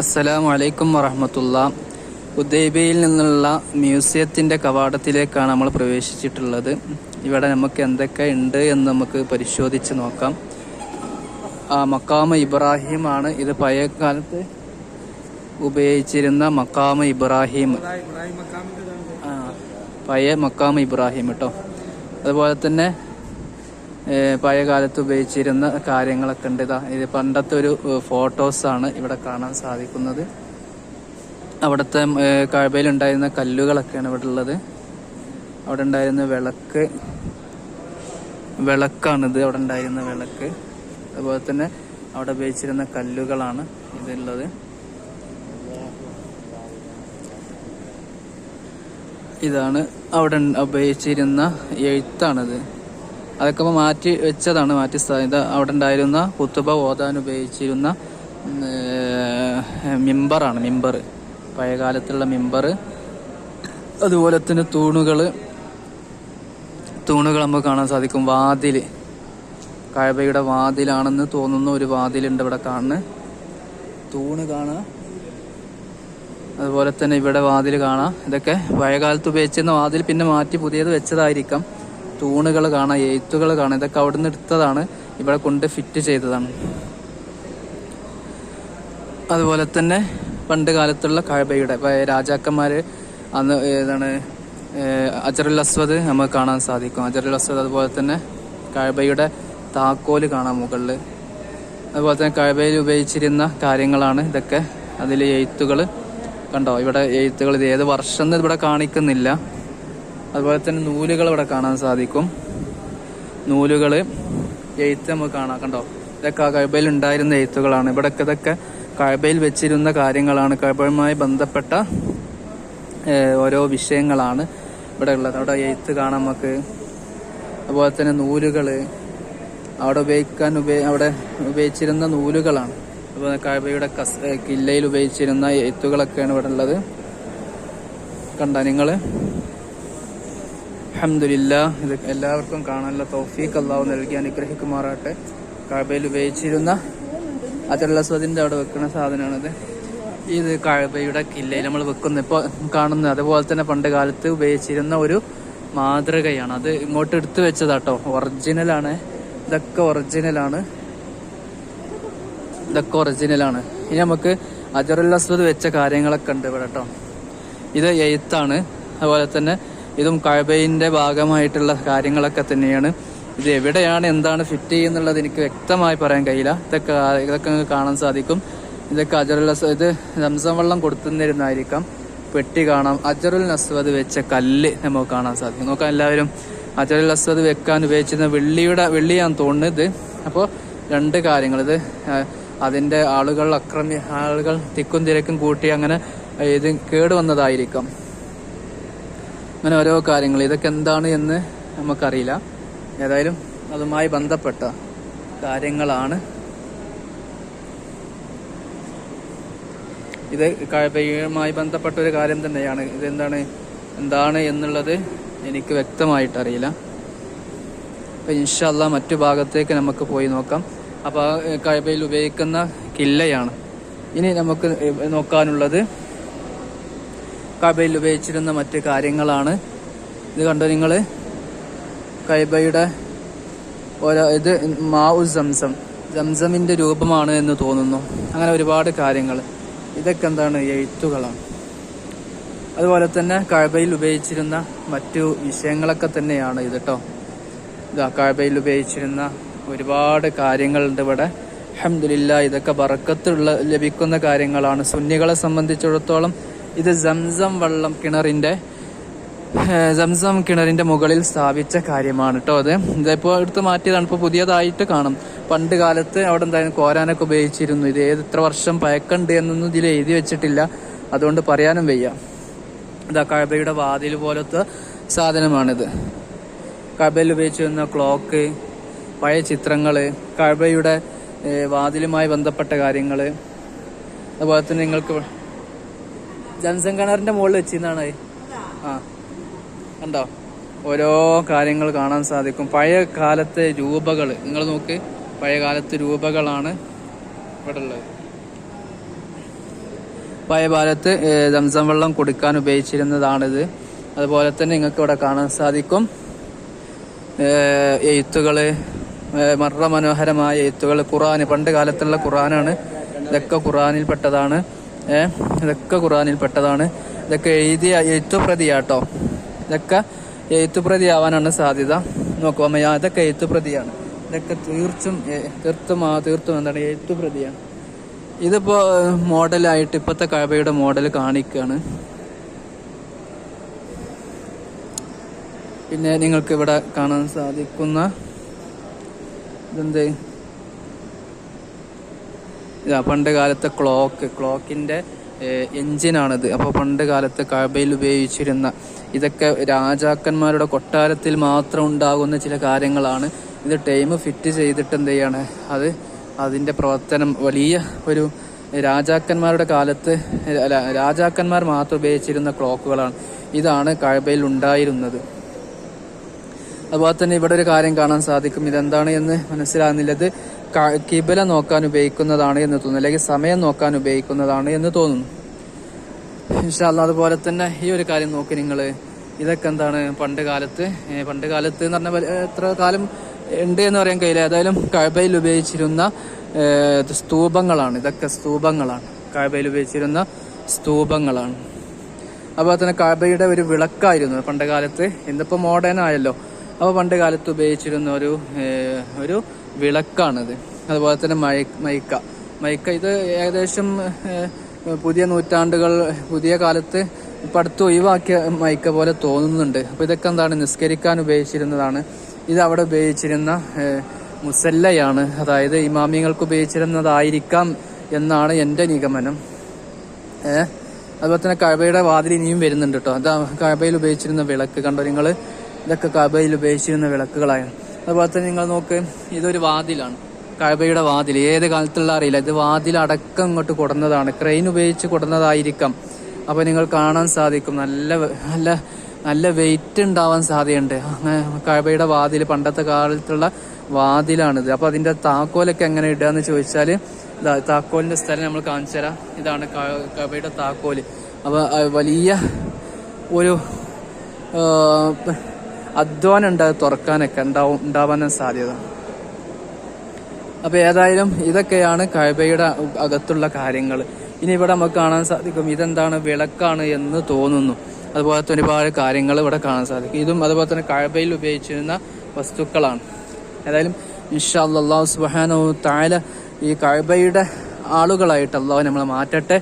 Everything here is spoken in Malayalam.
അസ്സലാമു അലൈക്കും വറഹമത്തുള്ള. ഉദൈബയിൽ നിന്നുള്ള മ്യൂസിയത്തിന്റെ കവാടത്തിലേക്കാണ് നമ്മൾ പ്രവേശിച്ചിട്ടുള്ളത്. ഇവിടെ നമുക്ക് എന്തൊക്കെ ഉണ്ട് എന്ന് നമുക്ക് പരിശോധിച്ച് നോക്കാം. ആ മക്കാമ ഇബ്രാഹിം ആണ്. ഇത് പഴയ കാലത്ത് ഉപയോഗിച്ചിരുന്ന മക്കാമ ഇബ്രാഹിം. പഴയ മക്കാമ ഇബ്രാഹിം കേട്ടോ. അതുപോലെ തന്നെ ഏ, പഴയ കാലത്ത് ഉപയോഗിച്ചിരുന്ന കാര്യങ്ങളൊക്കെ ഉണ്ട്. ഇതാ ഇത് പണ്ടത്തെ ഒരു ഫോട്ടോസ് ആണ് ഇവിടെ കാണാൻ സാധിക്കുന്നത്. അവിടുത്തെ കഴബയിൽ ഉണ്ടായിരുന്ന കല്ലുകളൊക്കെയാണ് ഇവിടെ ഉള്ളത്. അവിടെ ഉണ്ടായിരുന്ന വിളക്ക് വിളക്കാണിത്. അവിടെ ഉണ്ടായിരുന്ന വിളക്ക്. അതുപോലെ തന്നെ അവിടെ ഉപയോഗിച്ചിരുന്ന കല്ലുകളാണ് ഇതുള്ളത് ഇതാണ് അവിടെ ഉപയോഗിച്ചിരുന്ന എഴുത്താണിത്. അതൊക്കെ ഇപ്പോൾ മാറ്റി വെച്ചതാണ് മാറ്റി സ്ഥാപിത അവിടെ ഉണ്ടായിരുന്ന കുത്തുബ ഓതാൻ ഉപയോഗിച്ചിരുന്ന മിമ്പറാണ് മിമ്പർ. പഴയകാലത്തുള്ള മിമ്പർ. അതുപോലെ തന്നെ തൂണുകൾ തൂണുകൾ നമുക്ക് കാണാൻ സാധിക്കും. വാതിൽ. കഴബയുടെ വാതിലാണെന്ന് തോന്നുന്ന ഒരു വാതിലുണ്ട് ഇവിടെ കാണുന്നത് തൂണ് കാണാം. അതുപോലെ തന്നെ ഇവിടെ വാതിൽ കാണാം. ഇതൊക്കെ പഴയകാലത്ത് ഉപയോഗിച്ചിരുന്ന വാതിൽ പിന്നെ മാറ്റി പുതിയത് വെച്ചതായിരിക്കാം. തൂണുകൾ കാണാം എഴുത്തുകൾ കാണാം. ഇതൊക്കെ അവിടുന്ന് എടുത്തതാണ്. ഇവിടെ കൊണ്ട് ഫിറ്റ് ചെയ്തതാണ്. അതുപോലെ തന്നെ പണ്ട് കാലത്തുള്ള കഴബയുടെ രാജാക്കന്മാർ അന്ന് ഏതാണ് അജറുൽ അസ്വദ് നമുക്ക് കാണാൻ സാധിക്കും. അജറുൽ അസ്വദ് അതുപോലെ തന്നെ കഴബയുടെ താക്കോൽ കാണാം മുകളിൽ അതുപോലെ തന്നെ കഴബയിൽ ഉപയോഗിച്ചിരുന്ന കാര്യങ്ങളാണ് ഇതൊക്കെ. അതിൽ എഴുത്തുകൾ കണ്ടോ? ഇവിടെ എഴുത്തുകൾ ഇത് ഏത് വർഷം ഇവിടെ കാണിക്കുന്നില്ല. അതുപോലെ തന്നെ നൂലുകൾ ഇവിടെ കാണാൻ സാധിക്കും. നൂലുകൾ എഴുത്ത് നമുക്ക് കാണാം കണ്ടോ? ഇതൊക്കെ കഴബയിൽ ഉണ്ടായിരുന്ന എഴുത്തുകളാണ്. ഇവിടൊക്കെ ഇതൊക്കെ കഴബയിൽ വെച്ചിരുന്ന കാര്യങ്ങളാണ്. കഴബയുമായി ബന്ധപ്പെട്ട ഓരോ വിഷയങ്ങളാണ് ഇവിടെ ഉള്ളത്. അവിടെ എഴുത്ത് കാണാം നമുക്ക് അതുപോലെ തന്നെ നൂലുകൾ അവിടെ ഉപയോഗിക്കാൻ ഉപയോഗ അവിടെ ഉപയോഗിച്ചിരുന്ന നൂലുകളാണ്. അതുപോലെ കഴബയുടെ കസ് കില്ലയിൽ ഉപയോഗിച്ചിരുന്ന എഴുത്തുകളൊക്കെയാണ് ഇവിടെ ഉള്ളത്. കണ്ട നിങ്ങൾ? അഹമ്മദില്ല ഇത് എല്ലാവർക്കും കാണാനുള്ള തോഫീഖ് അള്ളാഹു നൽകി അനുഗ്രഹിക്കുമാറാട്ടെ കഴബയിൽ ഉപയോഗിച്ചിരുന്ന അജറുല്ലസ്വദിന്റെ അവിടെ വെക്കുന്ന സാധനമാണിത്. ഇത് കഴബയുടെ കില്ലയിൽ നമ്മൾ വെക്കുന്ന. ഇപ്പോൾ കാണുന്ന അതുപോലെ തന്നെ പണ്ട് കാലത്ത് ഉപയോഗിച്ചിരുന്ന ഒരു മാതൃകയാണ്. അത് ഇങ്ങോട്ട് എടുത്തു വെച്ചതാട്ടോ. ഒറിജിനലാണ് ഇതൊക്കെ ഒറിജിനലാണ് ഇതൊക്കെ ഒറിജിനലാണ് ഇനി നമുക്ക് അജറുൽ അസ്വദ് വെച്ച കാര്യങ്ങളൊക്കെ ഉണ്ട് ഇവിടെ കേട്ടോ. ഇത് എഴുത്താണ്. അതുപോലെ തന്നെ ഇതും കഴബയിന്റെ ഭാഗമായിട്ടുള്ള കാര്യങ്ങളൊക്കെ തന്നെയാണ്. ഇത് എവിടെയാണ് എന്താണ് ഫിറ്റ് ചെയ്യുന്നുള്ളത് എനിക്ക് വ്യക്തമായി പറയാൻ കഴിയില്ല. ഇതൊക്കെ ഇതൊക്കെ കാണാൻ സാധിക്കും. ഇതൊക്കെ അജറുൽ ഇത് രംസം വെള്ളം കൊടുത്തുന്നിരുന്നായിരിക്കാം പെട്ടി കാണാം. അജറുൽ നസ്വദ് വെച്ച കല്ല് നമുക്ക് കാണാൻ സാധിക്കും. നോക്കാം എല്ലാവരും. അജറുൽ അസ്വദ് വെക്കാൻ ഉപയോഗിച്ചിരുന്ന വെള്ളിയുടെ വെള്ളിയാണ് തോന്നുന്നത് അപ്പോൾ രണ്ട് കാര്യങ്ങൾ. ഇത് അതിന്റെ ആളുകൾ അക്രമി ആളുകൾ തിക്കും തിരക്കും കൂട്ടി അങ്ങനെ ഇത് കേട് വന്നതായിരിക്കാം അങ്ങനെ ഓരോ കാര്യങ്ങൾ. ഇതൊക്കെ എന്താണ് എന്ന് നമുക്കറിയില്ല. ഏതായാലും അതുമായി ബന്ധപ്പെട്ട കാര്യങ്ങളാണ്. ഇത് കഴബയുമായി ബന്ധപ്പെട്ട ഒരു കാര്യം തന്നെയാണ്. ഇതെന്താണ്? എന്താണ് എന്നുള്ളത് എനിക്ക് വ്യക്തമായിട്ടറിയില്ല അപ്പൊ ഇൻഷല്ല മറ്റു ഭാഗത്തേക്ക് നമുക്ക് പോയി നോക്കാം. അപ്പോൾ കഴിവയിൽ ഉപയോഗിക്കുന്ന കില്ലയാണ്. ഇനി നമുക്ക് നോക്കാനുള്ളത് കബയിൽ ഉപയോഗിച്ചിരുന്ന മറ്റ് കാര്യങ്ങളാണ്. ഇത് കണ്ടോ നിങ്ങൾ കൈബയുടെ ഓരോ ഇത് മാവു സംസം. സംസമിന്റെ രൂപമാണ് എന്ന് തോന്നുന്നു. അങ്ങനെ ഒരുപാട് കാര്യങ്ങൾ. ഇതൊക്കെ എന്താണ്? എഴുത്തുകളാണ്. അതുപോലെ തന്നെ കഴബയിൽ ഉപയോഗിച്ചിരുന്ന മറ്റു വിഷയങ്ങളൊക്കെ തന്നെയാണ് ഇത് കേട്ടോ ഇതാ കഴബയിൽ ഉപയോഗിച്ചിരുന്ന ഒരുപാട് കാര്യങ്ങളുണ്ട് ഇവിടെ. അഹമ്മദില്ല ഇതൊക്കെ ബറക്കത്തുള്ള ലഭിക്കുന്ന കാര്യങ്ങളാണ്. സുന്നികളെ സംബന്ധിച്ചിടത്തോളം ഇത് സംസം വെള്ളം കിണറിന്റെ ജംസം കിണറിന്റെ മുകളിൽ സ്ഥാപിച്ച കാര്യമാണ് കേട്ടോ അത്. ഇതിപ്പോ എടുത്ത് മാറ്റിയതാണ്. ഇപ്പൊ പുതിയതായിട്ട് കാണും. പണ്ട് കാലത്ത് അവിടെ എന്തായാലും കോരാനൊക്കെ ഉപയോഗിച്ചിരുന്നു. ഇത് ഏത് എത്ര വർഷം പയക്കണ്ട് എന്നൊന്നും ഇതിൽ എഴുതി വെച്ചിട്ടില്ല. അതുകൊണ്ട് പറയാനും വയ്യ. ഇതാ കഴബയുടെ വാതിൽ പോലത്തെ സാധനമാണിത്. കഴബയിൽ ഉപയോഗിച്ചിരുന്ന ക്ലോക്ക് പഴയ ചിത്രങ്ങൾ കഴബയുടെ വാതിലുമായി ബന്ധപ്പെട്ട കാര്യങ്ങൾ. അതുപോലെ തന്നെ നിങ്ങൾക്ക് ജൻസൺ കിണറിന്റെ മുകളിൽ വെച്ചിരുന്നാണ് ആ. കണ്ടോ? ഓരോ കാര്യങ്ങൾ കാണാൻ സാധിക്കും. പഴയ കാലത്തെ രൂപകൾ നിങ്ങൾ നോക്ക്. പഴയ കാലത്തെ രൂപകളാണ് ഇവിടെ ഉള്ളത്. പഴയ കാലത്ത് സംസം വെള്ളം കുടിക്കാൻ ഉപയോഗിച്ചിരുന്നതാണിത്. അതുപോലെ തന്നെ നിങ്ങൾക്ക് ഇവിടെ കാണാൻ സാധിക്കും. എഴുത്തുകൾ മനോഹരമായ എഴുത്തുകൾ ഖുറാൻ പണ്ട് കാലത്തുള്ള ഖുറാനാണ് ഇതൊക്കെ ഖുറാനിൽപ്പെട്ടതാണ് ഇതൊക്കെ പെട്ടതാണ്. ഇതൊക്കെ എഴുതിയ എഴുത്തുപ്രതിയാട്ടോ. ഇതൊക്കെ എഴുത്തുപ്രതി ആവാനാണ് സാധ്യത നോക്കുക ഇതൊക്കെ എഴുത്തുപ്രതിയാണ്. ഇതൊക്കെ തീർച്ചും തീർത്തും തീർത്തും എന്താണ്? എഴുത്തുപ്രതിയാണ്. ഇതിപ്പോ മോഡലായിട്ട് ഇപ്പോഴത്തെ കഴബയുടെ മോഡൽ കാണിക്കുകയാണ് പിന്നെ നിങ്ങൾക്ക് ഇവിടെ കാണാൻ സാധിക്കുന്ന ഇതെന്ത്? ഇതാ പണ്ട് കാലത്തെ ക്ലോക്ക് ക്ലോക്കിന്റെ എഞ്ചിനാണിത്. അപ്പോൾ പണ്ട് കാലത്ത് കഴബയിൽ ഉപയോഗിച്ചിരുന്ന ഇതൊക്കെ രാജാക്കന്മാരുടെ കൊട്ടാരത്തിൽ മാത്രം ഉണ്ടാകുന്ന ചില കാര്യങ്ങളാണ്. ഇത് ടൈം ഫിറ്റ് ചെയ്തിട്ട് എന്ത് ചെയ്യാണ്? അത് അതിന്റെ പ്രവർത്തനം വലിയ ഒരു രാജാക്കന്മാരുടെ കാലത്ത് രാജാക്കന്മാർ മാത്രം ഉപയോഗിച്ചിരുന്ന ക്ലോക്കുകളാണ് ഇതാണ് കഴബയിൽ ഉണ്ടായിരുന്നത്. അതുപോലെ തന്നെ ഇവിടെ ഒരു കാര്യം കാണാൻ സാധിക്കും. ഇതെന്താണ് എന്ന് മനസ്സിലാകുന്നില്ല. ഇത് ക- കിബില നോക്കാൻ ഉപയോഗിക്കുന്നതാണ് എന്ന് തോന്നുന്നു. അല്ലെങ്കിൽ സമയം നോക്കാൻ ഉപയോഗിക്കുന്നതാണ് എന്ന് തോന്നുന്നു. ഇൻഷാല്ല അതുപോലെ തന്നെ ഈ ഒരു കാര്യം നോക്കി നിങ്ങൾ ഇതൊക്കെ എന്താണ് പണ്ട് കാലത്ത്? പണ്ട് കാലത്ത് എന്ന് പറഞ്ഞാൽ എത്ര കാലം ഉണ്ട് എന്ന് പറയാൻ കഴിയില്ല. ഏതായാലും കഴബയിൽ ഉപയോഗിച്ചിരുന്ന സ്തൂപങ്ങളാണ്. ഇതൊക്കെ സ്തൂപങ്ങളാണ്. കഴബയിൽ ഉപയോഗിച്ചിരുന്ന സ്തൂപങ്ങളാണ്. അപ്പോൾ തന്നെ കഴബയുടെ ഒരു വിളക്കായിരുന്നു പണ്ട് കാലത്ത്. ഇന്നിപ്പോൾ മോഡേൺ ആയല്ലോ. അപ്പോൾ പണ്ട് കാലത്ത് ഉപയോഗിച്ചിരുന്ന ഒരു ഒരു വിളക്കാണിത്. അതുപോലെ തന്നെ മൈ മൈക്ക. മൈക്ക ഇത് ഏകദേശം പുതിയ നൂറ്റാണ്ടുകൾ പുതിയ കാലത്ത് ഇപ്പം അടുത്ത് ഒഴിവാക്കിയ മൈക്ക പോലെ തോന്നുന്നുണ്ട്. അപ്പോൾ ഇതൊക്കെ എന്താണ് നിസ്കരിക്കാൻ ഉപയോഗിച്ചിരുന്നതാണ്. ഇത് അവിടെ ഉപയോഗിച്ചിരുന്ന മുസല്ലയാണ്. അതായത് ഇമാമിയങ്ങൾക്ക് ഉപയോഗിച്ചിരുന്നതായിരിക്കാം എന്നാണ് എന്റെ നിഗമനം. അതുപോലെ തന്നെ കഴബയുടെ വാതിൽ ഇനിയും വരുന്നുണ്ട് കേട്ടോ. അതാ കഴബയിൽ ഉപയോഗിച്ചിരുന്ന വിളക്ക് കണ്ടോ നിങ്ങൾ? ഇതൊക്കെ കഴബയിൽ ഉപയോഗിച്ചിരുന്ന വിളക്കുകളാണ്. അതുപോലെ തന്നെ നിങ്ങൾ നോക്ക് ഇതൊരു വാതിലാണ്. കഴബയുടെ വാതിൽ. ഏത് കാലത്തുള്ള അറിയില്ല. ഇത് വാതിൽ അടക്കം ഇങ്ങോട്ട് കൊടുന്നതാണ്. ക്രെയിൻ ഉപയോഗിച്ച് കൊടുന്നതായിരിക്കാം. അപ്പൊ നിങ്ങൾ കാണാൻ സാധിക്കും. നല്ല നല്ല നല്ല വെയിറ്റ് ഉണ്ടാവാൻ സാധ്യതയുണ്ട്. കഴബയുടെ വാതിൽ പണ്ടത്തെ കാലത്തുള്ള വാതിലാണിത്. അപ്പൊ അതിന്റെ താക്കോലൊക്കെ എങ്ങനെ ഇടുക എന്ന് ചോദിച്ചാൽ ഇതാ താക്കോലിന്റെ സ്ഥലം നമ്മൾ കാണിച്ചു തരാം. ഇതാണ് കഴബയുടെ താക്കോൽ. അപ്പൊ വലിയ ഒരു അധ്വാനം ഉണ്ട് അത് തുറക്കാനൊക്കെ ഉണ്ടാവും ഉണ്ടാവാനും സാധ്യത. അപ്പൊ ഏതായാലും ഇതൊക്കെയാണ് കഴബയുടെ അകത്തുള്ള കാര്യങ്ങൾ ഇനി ഇവിടെ നമുക്ക് കാണാൻ സാധിക്കും ഇതെന്താണ് വിളക്കാണ് എന്ന് തോന്നുന്നു. അതുപോലെ തന്നെ ഒരുപാട് കാര്യങ്ങൾ ഇവിടെ കാണാൻ സാധിക്കും. ഇതും അതുപോലെ തന്നെ കഴബയിൽ ഉപയോഗിച്ചിരുന്ന വസ്തുക്കളാണ്. ഏതായാലും ഇൻഷാ അള്ളാഹു സുബാനോ തആല ഈ കഴബയുടെ ആളുകളായിട്ട് അള്ളാഹു നമ്മളെ മാറ്റട്ടെ.